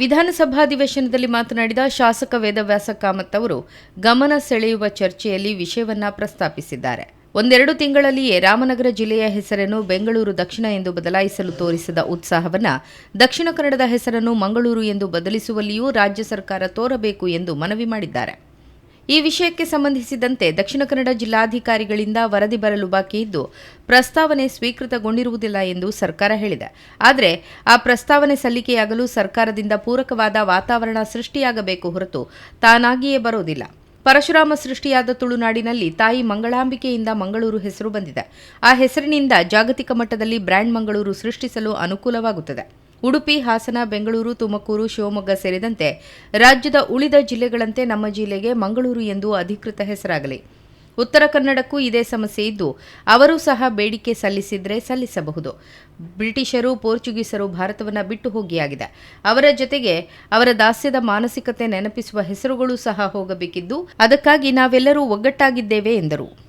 ವಿಧಾನಸಭಾಧಿವೇಶನದಲ್ಲಿ ಮಾತನಾಡಿದ ಶಾಸಕ ವೇದವ್ಯಾಸ ಕಾಮತ್ ಅವರು, ಗಮನ ಸೆಳೆಯುವ ಚರ್ಚೆಯಲ್ಲಿ ವಿಷಯವನ್ನ ಪ್ರಸ್ತಾಪಿಸಿದ್ದಾರೆ. ಒಂದೆರಡು ತಿಂಗಳಲ್ಲಿಯೇ ರಾಮನಗರ ಜಿಲ್ಲೆಯ ಹೆಸರನ್ನು ಬೆಂಗಳೂರು ದಕ್ಷಿಣ ಎಂದು ಬದಲಾಯಿಸಲು ತೋರಿಸಿದ ಉತ್ಸಾಹವನ್ನು, ದಕ್ಷಿಣ ಕನ್ನಡದ ಹೆಸರನ್ನು ಮಂಗಳೂರು ಎಂದು ಬದಲಿಸುವಲ್ಲಿಯೂ ರಾಜ್ಯ ಸರ್ಕಾರ ತೋರಬೇಕು ಎಂದು ಮನವಿ ಮಾಡಿದ್ದಾರೆ. ಈ ವಿಷಯಕ್ಕೆ ಸಂಬಂಧಿಸಿದಂತೆ ದಕ್ಷಿಣ ಕನ್ನಡ ಜಿಲ್ಲಾಧಿಕಾರಿಗಳಿಂದ ವರದಿ ಬರಲು ಬಾಕಿ ಇದ್ದು, ಪ್ರಸ್ತಾವನೆ ಸ್ವೀಕೃತಗೊಂಡಿರುವುದಿಲ್ಲ ಎಂದು ಸರ್ಕಾರ ಹೇಳಿದೆ. ಆದರೆ, ಆ ಪ್ರಸ್ತಾವನೆ ಸಲ್ಲಿಕೆಯಾಗಲು ಸರ್ಕಾರದಿಂದ ಪೂರಕವಾದ ವಾತಾವರಣ ಸೃಷ್ಟಿಯಾಗಬೇಕು ಹೊರತು ತಾನಾಗಿಯೇ ಬರೋದಿಲ್ಲ. ಪರಶುರಾಮ ಸೃಷ್ಟಿಯಾದ ತುಳುನಾಡಿನಲ್ಲಿ ತಾಯಿ ಮಂಗಳಾಂಬಿಕೆಯಿಂದ ಮಂಗಳೂರು ಹೆಸರು ಬಂದಿದೆ. ಆ ಹೆಸರಿನಿಂದ ಜಾಗತಿಕ ಮಟ್ಟದಲ್ಲಿ ಬ್ರ್ಯಾಂಡ್ ಮಂಗಳೂರು ಸೃಷ್ಟಿಸಲು ಅನುಕೂಲವಾಗುತ್ತದೆ. ಉಡುಪಿ, ಹಾಸನ, ಬೆಂಗಳೂರು, ತುಮಕೂರು, ಶಿವಮೊಗ್ಗ ಸೇರಿದಂತೆ ರಾಜ್ಯದ ಉಳಿದ ಜಿಲ್ಲೆಗಳಂತೆ ನಮ್ಮ ಜಿಲ್ಲೆಗೆ ಮಂಗಳೂರು ಎಂದು ಅಧಿಕೃತ ಹೆಸರಾಗಲಿ. ಉತ್ತರ ಕನ್ನಡಕ್ಕೂ ಇದೇ ಸಮಸ್ಯೆ ಇದ್ದು, ಅವರೂ ಸಹ ಬೇಡಿಕೆ ಸಲ್ಲಿಸಿದ್ರೆ ಸಲ್ಲಿಸಬಹುದು. ಬ್ರಿಟಿಷರು, ಪೋರ್ಚುಗೀಸರು ಭಾರತವನ್ನು ಬಿಟ್ಟು ಹೋಗಿಯಾಗಿದೆ. ಅವರ ಜೊತೆಗೆ ಅವರ ದಾಸ್ಯದ ಮಾನಸಿಕತೆ ನೆನಪಿಸುವ ಹೆಸರುಗಳು ಸಹ ಹೋಗಬೇಕಿದ್ದು, ಅದಕ್ಕಾಗಿ ನಾವೆಲ್ಲರೂ ಒಗ್ಗಟ್ಟಾಗಿದ್ದೇವೆ ಎಂದರು.